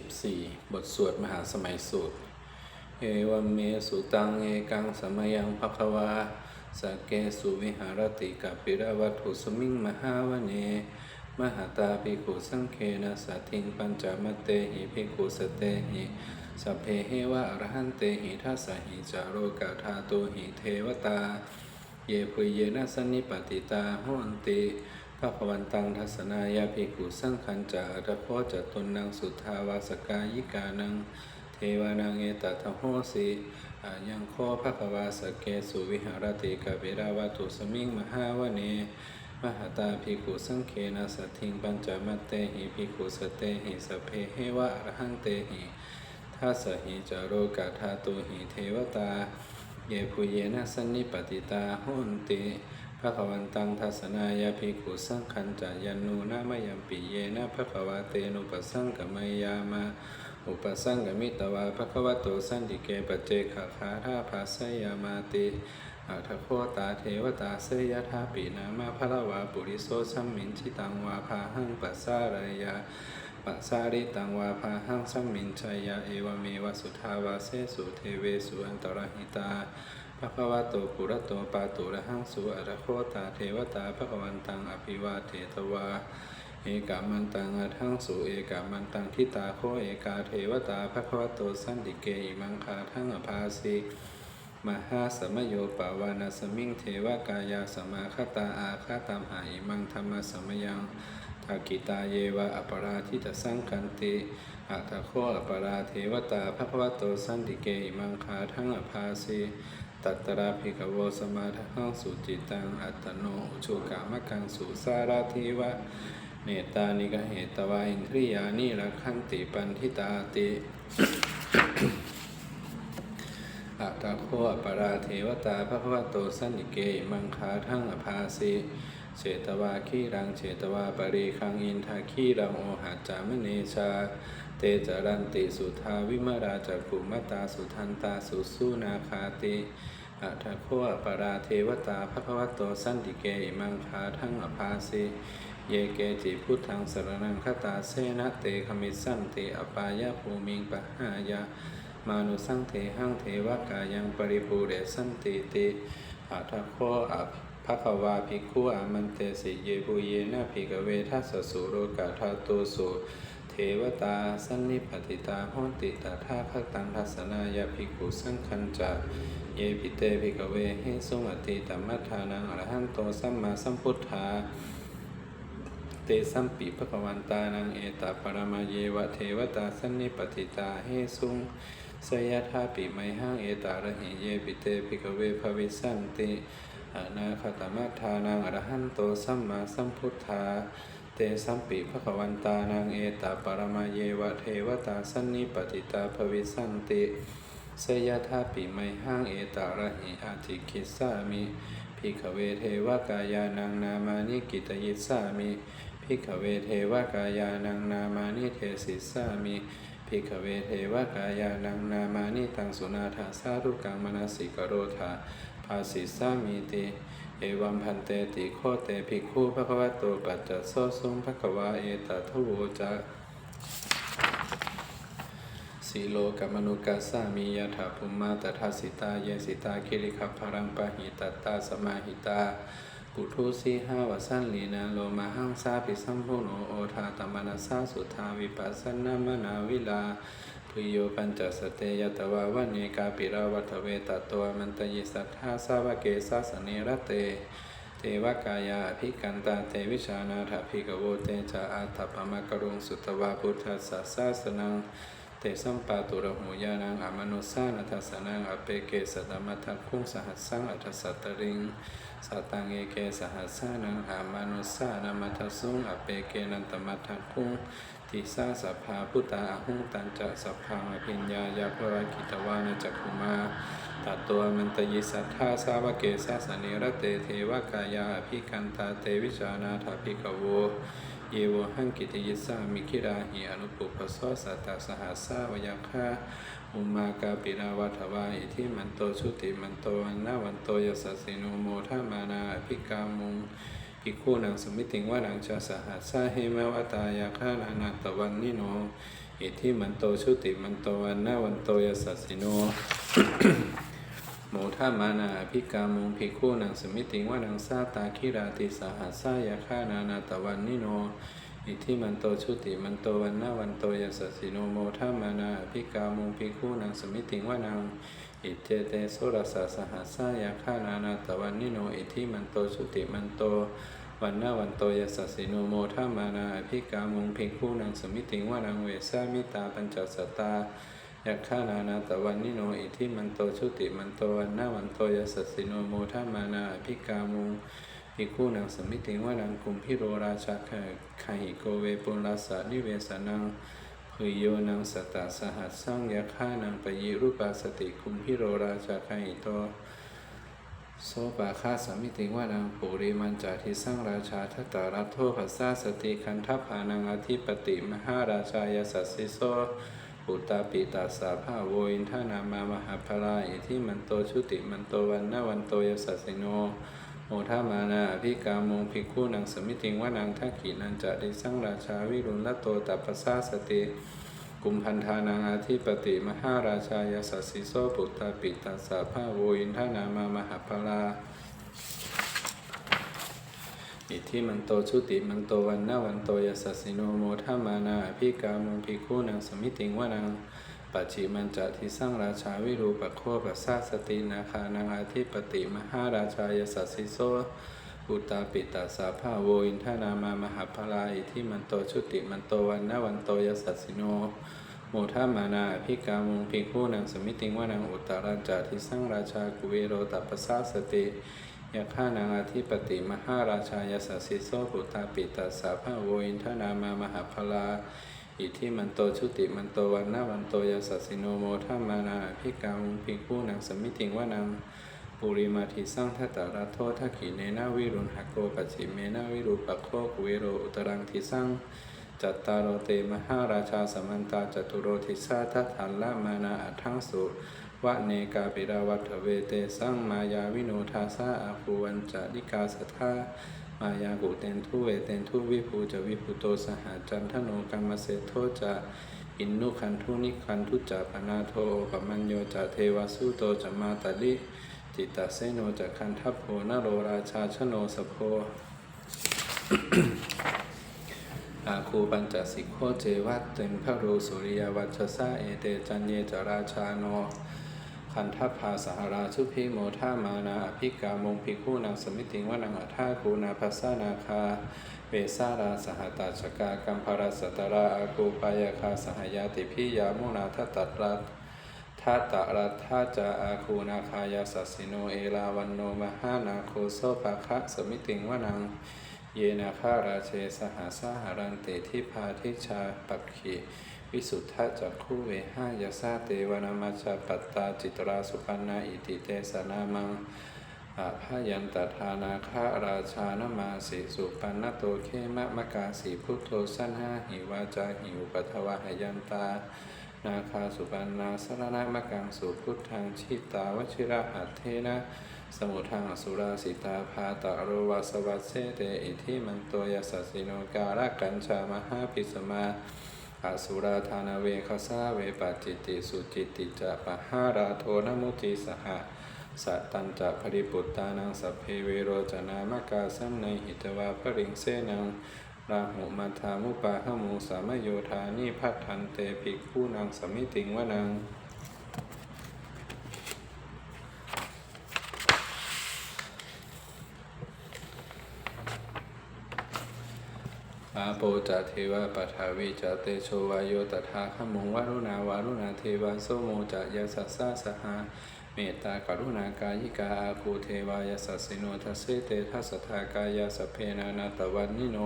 14 บทสวดมหาสมัยสูตร เอวัมเมสุตังเอกังสมยังภควาสเกสุวิหารติกัปปิรวัตถุสมิงมหาวเน มหาตาภิกขุสังเคนะสัตถิงปัญจมเตหิภิกขุสเตหิสัพเพเหวะอรหันเตหิทัสสหิจาโรกาธาตุหิเทวตา เยปุเยนะสนนิปติตาโหนติ พระพวันตังทัศนายาภิกขุสังขันจะอรโคจตุนังสุทธาวาสกายิกานัง เทวานังเอตตะโหสีอายังโคภควาสเกสุวิหารติกเวราวัตุสมิงมหาวเนมหาตาภิกขุสังเคนะสัตถิงปัญจมัตเตหิภิกขุสเตหิสเพเหวะอรหังเตหิทัสหิจาโรกาธาตุหิเทวตา เยปุเยนะสันนิปติตาโหนติ ภะควันตังทัสนายาภิกขุสังขันจายันนูนามยัมปิเยนะภะควะเตนุปสังกมยามา อุปสังกมิตวาภะควะโตสันติเกปเจขะคาธาภาสยามาติอัทโคตาเทวตาเสยธาปินามาภะละวาปุริโสสัมมินชิตังวาภาหังปัสสารายาปัสสาริตังวาภาหังสัมมินชัยยะเอวเมวสุทาวาเสสุเทเวสุอันตรหิตา ภะคะวะโตปุระโตปาตุระหังสุอะระโคตาเทวตาภะคะวันตังอภิวาเทตวาเอกามันตังอัทังสุเอกามันตังทิตาโคเอกาเทวตาภะคะวะโตสันติเกอิมังคาทั้งอภาสิมหาสมโยปาวานาสมิงเทวกายาสมาคตาอาคาตามหาอิมังธรรมสมยังทากิตาเยวะอปราทิตสังกันติอัตโคอปราเทวตาภะคะวะโตสันติเกอิมังคาทั้งอภาสิ ตัตตราภิกขโวสมาทังสุจิตังอัตโนชุกามกังสุสาราธิวะ เนตานิกเหตวาอินทริยานิรักขันติปันทิตาติอัตโคอปราเทวตาภควโตสันิเกมังคาทั้งอภาสิเฉตวาคีรังเฉตวาปริคังอินทาคีรังโอหัจจามเนชา เตจารันติสุทาวิมราจักุมตาสุทันตาสุสุนาคาติ อัตถโคอปราเทวตาภควโตสันติเกมังคาทั้งอภาสิเยเกจิพุทธังสรนังคตาเสนะเตขมิสสันติอปายะภูมิงปะหายะมานุสังเทหังเทวกายังปริภูเรสันติติอัตถโคอัภควาภิกขุอามันเตสิเยปุเยนะภิกเวทัสสุโรกาธาตุสุเทวตาสันนิปติตาโหนติตถาคตังทัสนายาภิกขุสังคัญจะ เยปิเตภิกเวเฮสุงอติตัมมัฏฐานังอรหันโตสัมมาสัมพุทธาเตสัมปิภควันตานังเอตาปรมาเยวะเทวตาสันนิปติตาเฮสุงสยทาปิไมหังเอตาระหิเยปิเตภิกเวภวิสันติอนาคตมัฏฐานังอรหันโตสัมมาสัมพุทธาเตสัมปิภควันตานังเอตาปรมาเยวะเทวตาสันนิปติตาภวิสันติ สยทาปิไมหังเอตาระหิอาทิคิสามิภิกขเวเทวกายานังนามานิกิตยิสามิภิกขเวเทวกายานังนามานิเทศิสามิภิกขเวเทวกายานังนามานิตังสุนาถาสารุกังมนสิกโรธาภาสิสามิติเอวัมพันเตติโคเตภิกขุภะคะวะโตปัจจโสสุงภะคะวะเอตทะโวจะ สีโลกัมนุกัสสามียถาภุมมาตถาสิตาเยสิตาคิริขัพรังปะหิตตตาสมาหิตาปุถุสีหาวสันลีนาโลมาหังสาปิสัมพุโนโอทาตมนัสาสุทาวิปัสสนามนาวิลาทุโยปัญจสเตยตวาวันเนกาปิราวัตเวตตัวมันตยิสัทธาสาวเกสาสเนรเต เทวกายาภิกันตาเตวิชานาถภิกโวเตจาอาทัปมะกรุงสุตวาพุทธัสสะสาสนัง เตสัมปาตุระหูยานังอมนุสานัทสนังอเปเกสตมัทคุงสหัสสังอัทสัตตริงสตังเอเกสหัสสานังอมนุสานามัทสุงอเปเกนันตมัทคุงทิสาสัพพาพุตตาอหุงตันจะสัพพังอภิญญายาภวกิตวานจักขุมาตัดตัวมันตยิสัทธาสาวเกสสเนรเตเทวกายาภิกันตาเตวิชานาถาภิกโว เยวหังกิติยิสามิคิราหิอนุปุปสสสัตตสหัสสาวยัคฆาอุมากาปินาวัฏวาอิทิมันโตชุติมันโตอันนาวันโตยสัสสิโนโมทามานาอภิกามุงภิกขุนังสมิติงวานังชาสหัสสาเหมวตายาฆานานาตวันนิโนอิทิมันโตชุติมันโตวันนาวันโตยสัสสิโน โมามานาภิกามุงภิกขุนังสมิติงวานังซาตาคิราติสหัสสายาฆานานาตะวันนิโน อิทธิมันโตชุติมันโตวันนาวันโตยสัสสิโนโมทามานาภิกามุงภิกขุนังสมิติงวานังอิเจเตโสรสสหัสสายาฆานานาตะวันนิโนอิทธิมันโตชุติมันโตวันนาวันโตยสัสสิโนโมทามานาภิกามุงภิกขุนังสมิติงวานังเวสามิตาปัญจสตตา ยักขานานาตะวันนิโนอิทิมันโตชุติมันโตวันนาวันโตยสัสสิโนโมทามานาอภิกามุงภิกขุนังสมิติงวานังกุมพิโรราชาคคาหิโกเวปุลาสานิเวสนังภุโยนังสตตาสหัสสังยักขานังปยิรูปาสติกุมพิโรราชาคาหิโตโสปาคาสมิติงวานังปุริมันจาทิสังราชาทัตตารัตโทภัสสาสติคันทัพานังอธิปติมหาราชายสัสสิโส ปุตตาปิตาสาภาโวอินทานามามหาภราอิทิมันโตชุติมันโตวันนาวันโตยสัสสิโนโมทามานาอภิกามงภิกขุนังสมิติงวานังทักขีนันจะดิสังราชาวิรุณละโตตัปปสาสติกุมพันธานังอาทิปติมหาราชายสัสสิโสปุตตาปิตาสาภาโวอินทานามามหาภรา อิทิมันโตชุติมันโตวันนาวันโตยสัสสิโนโมทามานาอภิกามุงภิกขุนังสมิติงวานังปัจฉิมันจะทิสร้างราชาวิรูปโคปัสสาสตินาคานังอาทิปติมหาราชายสัสสิโสปุตตาปิตาสาภาโวอินทานามามหาภลาอิทิมันโตชุติมันโตวันนาวันโตยสัสสิโนโมทามานาอภิกามุงภิกขุนังสมิติงวานังอุตตรัญจาทิสร้างราชากุเวโรตัปปสาสติ ยักขานังอาทิปติมหาราชายสัสสิโสปุตตาปิตาสาภาโวอินทนามามหาภลาอิทธิมันโตชุติมันโตวันนาวันโตยสัสสิโนโมทามานาอภิกามุงภิกขุนังสมิติงวานังปุริมาทิสังทัตตารัตโททักขิเนนาวิรุณหโกปัจิเมนาวิรูปโคกเวโรอุตรังทิสังจัตตารโรเตมหาราชาสมันตาจตุโรทิสาทัตถันละมานาอัทังสุ วะเนกาปิราวัฏเวเตสังมายาวิโนทาสาอาภูวันจาริกาสัทธามายากุเตนทุเวเตนทุวิภูจะวิภูโตสหจันทโนกรรมเสโทจะอินนุคันทุนิคันทุจะปนาโทปมัญโยจะเทวสุโตจะมาตลิจิตตเสโนจะคันทัพโพนโรราชาชโนสโพอาคูปัญจสิกโคเจวัตเต็มพระรูสุริยวัชสะเอเตจันเยจราชาโน คันทัพพาสหราชุพิโมทามานาอภิกามงภิกขุนางสมิติงวนังอัฏฐาคูนาภัสสานาคาเวสาราสหตาชกากัมภารสตราอาคูปายาคาสหยาติพิยามุนาทัตรัตทัตตะรัตถาจาอาคูนาคายาสัสสิโนเอลาวันโนมหานาโคโซภาคะสมิติงวนังเยนาคาราเชสหาสหารันเตทิพาทิชาปักขี วิสุทธะจักขุเวหายาสาเตวนามาชาปัตตาจิตราสุปันนาอิติเตสนามังอาภายันตทานาคาราชานมาสิสุปันนโตเคมะมะกาสีพุทโธสันหาหิวาจาหิวปัทวะหยันตา นาคาสุปันนาสรณะมะกังสุพุทธังชิตาวชิระหัตเทนะสมุทังสุราสิตาภาตะโรวาสวัสเสเตอิทิมันโตยสัสสิโนการะกัญชามหาปิสมา อสุราธานเวคสาเวปจิติสุจิติจะปะหาราโทนมุติสหะสัตตัญจะปริปุตตานังสัพเพเวโรจนามกาสัมในหิตวาพริงเสนังราหุมาธามุปาหมูสามโยธานิพัทธันเตภิกขุนางสมิติงวนัง อาโปจะเทวะปัทาวิจเตโชวายโยตถาขมุงวารุณาวารุณาเทวาโสโมจะยาสัสสะสหาเมตตากรุณากายิกาอาคูเทวายาสัสสิโนทัสเสเตทัสทากายาสเพนานาตวันนิโน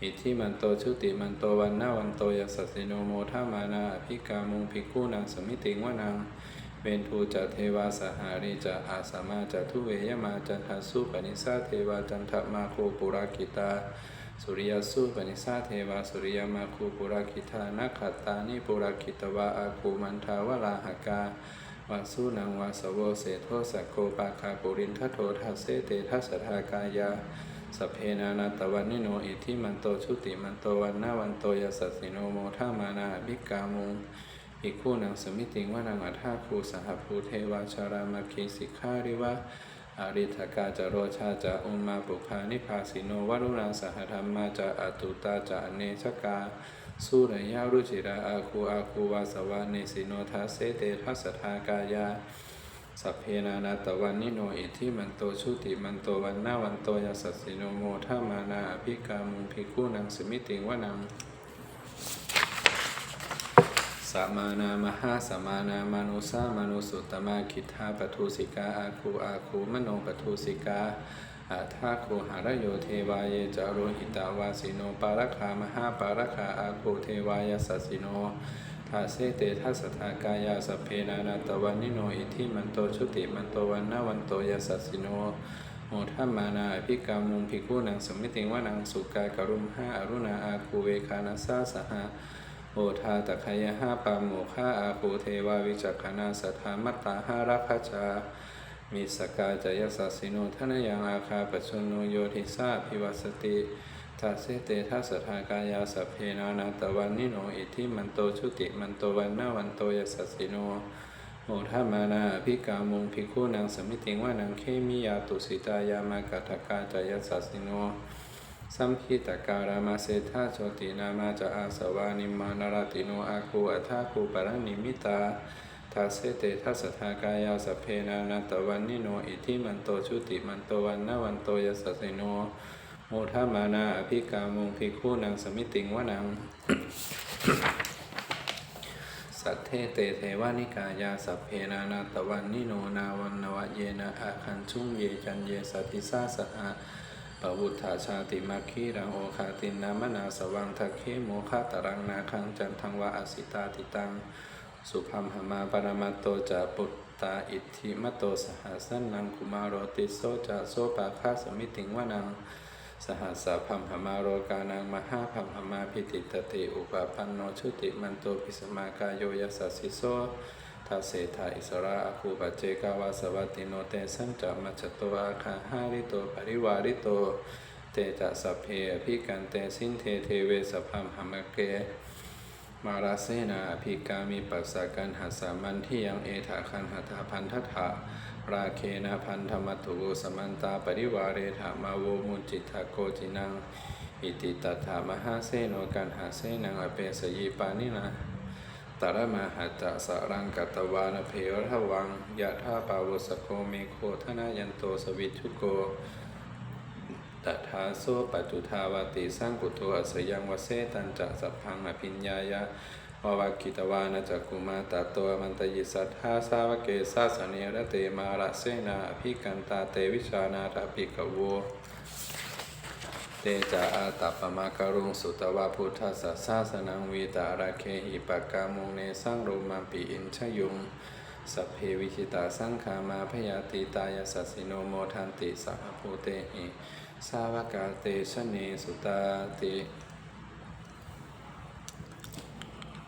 อิทิมันโตชุติมันโตวันนาวันโตยสัสสิโนโมทามานาภิกามุงภิกขุนางสมิติงวนังเวนทูจะเทวาสหาริจะอาสามาจะทุเวยมาจันทสุปนิสาเทวาจันทมาโคปุรากิตา สุริยสุปนิสาเทวาสุริยมาคูปุราคิธานักขตานิปุราคิตวาอาคูมันทาวลาหกาวาสุนังวาสโวเสโทสกโกปาคาปุรินทโททัสเสเตทัสสทากายาสเพนานาตวันนิโนอิทิมันโตชุติมันโตวันนาวันโตยสัสสิโนโมทามานาภิกามุงอิคู่นังสมิติงวานังอัฏฐาคูสหภูเทวาชารามาคีสิกขาริวะ อาริธกาจโรชาจะอุมาปุคานิพาสิโนวรุณาสหธรรมาจะอตุตาจะเนชกาสุรยารุจิราอาคูอาคูวาสวาเนสิโนทัสเสเตทัสสทากายาสัพเพนานาตวันนิโนอิทิมันโตชุติมันโตวันนาวันโตยสัสสิโนโมทามานาอภิกามุงภิกขุนังสมิติงวนัง สัมมานามหาสัมมานามานุสามานุสุตตมะคิทาปทุสิกาอาคูอาคูมโนปทุสิกาอาทาโคหารโยเทวายจารุหิตาวาสิโนปารคามหาปารคาอาคูเทวายสัสสิโนทาเสเตทัสทากายาสเพนานาตวันนิโนอิทิมันโตชุติมันโตวันนาวันโตยสัสสิโนโมทัมมานาอภิกามุงภิกขุนังสมิติวานังสุกากรุมห้าอรุณาอาคูเวคานาซาสหะ โอทาตะคายห้าปามโมฆาอาคูเทวาวิจักขณาสัทธามัตตาหารัคจามีสกาจายสัสสิโนทนยังอาคาปชนโนโยธิสาภิวัสติทัสเสเตทัสทากายาสเพนานาตวันนิโนอิทิมันโตชุติมันโตวันนาวันโตยสัสสิโนโอทัมานาภิกามุงภิกขุนางสมิติงว่านังเคมิยาตุสิตายามากตกาจายสัสสิโน สัมพิตการามาเสธาโชตินามาจะอาสวานิมานารติโนอาคูอัฏฐาคูปรนิมิตาทัสเสเตทัสทากายาสเพนานาตวันนิโนอิทิมันโตชุติมันโตวันนาวันโตยสัสสิโนโมทามานาอภิกามุงภิกขุนางสมิติงวนังสัทเทเตเทวานิกายาสัพเพนานาตวันนิโนนาวันนวะเยนะอาคันชุงเยจันเยสัติสาสะ ปวุฒาชาติมัคคีรังโอคาตินนามนาสวังทัคเคโมฆะตรังนาคังจันทังวะอสิตาติตัง สุพัมหมาปรมัตโตจะปุตตาอิทธิมตโตสหัสสันนังคุมารติโสจะโสปาคาสมิติงวนังสหัสสะพัมหมาโรกานังมหาพัมหมาพิติตติ อุปปันโนชุติมันโตปิสมากายโยยัสสสิโส ทัสเสธาอิสระอาคูปัจเจกาวาสวัตติโนเตสัญจามัจตอาคาหาริโตปริวาริโต เตจะสัพเพอภิกันเตสินเทเทเวสพัมหมเก มาราเซนาภิกามีปัสสะกันหัสามันที่ยังเอถาคันหัตถาพันทถาราเคนะพันธมัตถุสมันตาปริวาเรถามาโวมุจิตาโกจินัง อิติตัถามหาเสโนกันหาเสนังอเปสยีปานินา ตระมหัจะสรังกัตวานเพรทวังยะธาปาวสโคเมโคทนายันโตสวิชุโกตถาโซปัจจุทาวาติสร้างกุโตอัสยังวเสตันจะสัพพังอภิญญายะวาวากิตวานะจักุมาตโตมันตยิสัทธาสาวเกสาสเนระเตมาระเสนาอภิกันตาเตวิชานาราภิกโว เตจาอาตัปปมาการุงสุตวะพุทธสสสาสนังวีตาราเคหิปกามุงเนสังโรมาปีอินชยุงสัพเพวิชิตาสังขามาพยาติตายสัสสิโนโมทันติสัพพุเตหิสาวกาเตชะเนสุตาติ